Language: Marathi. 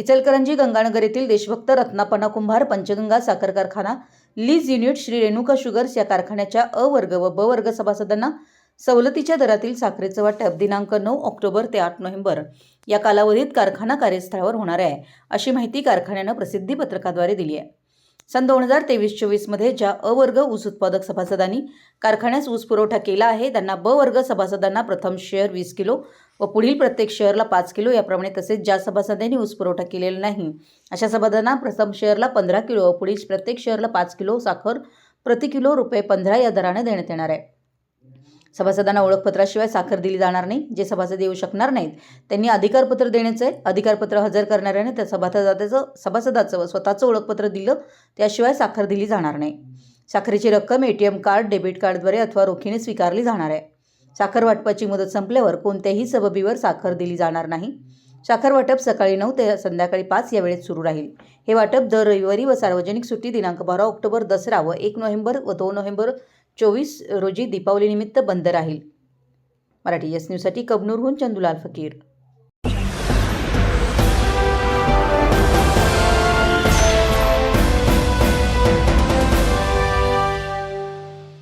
इचलकरंजी गंगानगर येथील देशभक्त रत्नापना कुंभार पंचगंगा साखर कारखाना lease unit Shri Renuka sugars या कारखान्याच्या अ वर्ग व ब वर्ग सभासदांना सवलतीच्या दरातील साखरेचं वाटप दिनांक नऊ ऑक्टोबर ते आठ नोव्हेंबर या कालावधीत कारखाना कार्यस्थळावर होणार आहे. अशी माहिती कारखान्यानं प्रसिद्धी पत्रकाद्वारे दिली आहे. सन दोन हजार तेवीस चोवीसमध्ये ज्या अ वर्ग ऊस उत्पादक सभासदांनी कारखान्यास ऊस पुरवठा केला आहे त्यांना ब वर्ग सभासदांना प्रथम शेअर वीस किलो व पुढील प्रत्येक शेअरला पाच किलो याप्रमाणे तसेच ज्या सभासदांनी ऊस पुरवठा केलेला नाही अशा सभासदांना प्रथम शेअरला पंधरा किलो व पुढील प्रत्येक शेअरला पाच किलो साखर प्रति किलो रुपये पंधरा या दराने देण्यात येणार आहे. सभासदांना ओळखपत्राशिवाय साखर दिली जाणार नाही जे सभासद येऊ शकणार नाहीत. त्यांनी अधिकारपत्र देण्याचं आहे अधिकारपत्र हजर करणाऱ्याने त्या सभासदाचं सभासदाचं व स्वतःचं ओळखपत्र दिलं त्याशिवाय साखर दिली जाणार नाही. साखरेची रक्कम A T M card debit कार्डद्वारे अथवा रोखीने स्वीकारली जाणार आहे. साखर वाटपाची मुदत संपल्यावर कोणत्याही सबबीवर साखर दिली जाणार नाही. साखर वाटप सकाळी नऊ ते संध्याकाळी पाच या वेळेत सुरू राहील. हे वाटप दर रविवारी व सार्वजनिक सुट्टी दिनांक बारा ऑक्टोबर दसरा व एक नोव्हेंबर व दोन नोव्हेंबर चोवीस रोजी दीपावलीनिमित्त बंद राहील. मराठी एस न्यूजसाठी कबनूरहून चंदुलाल फकीर.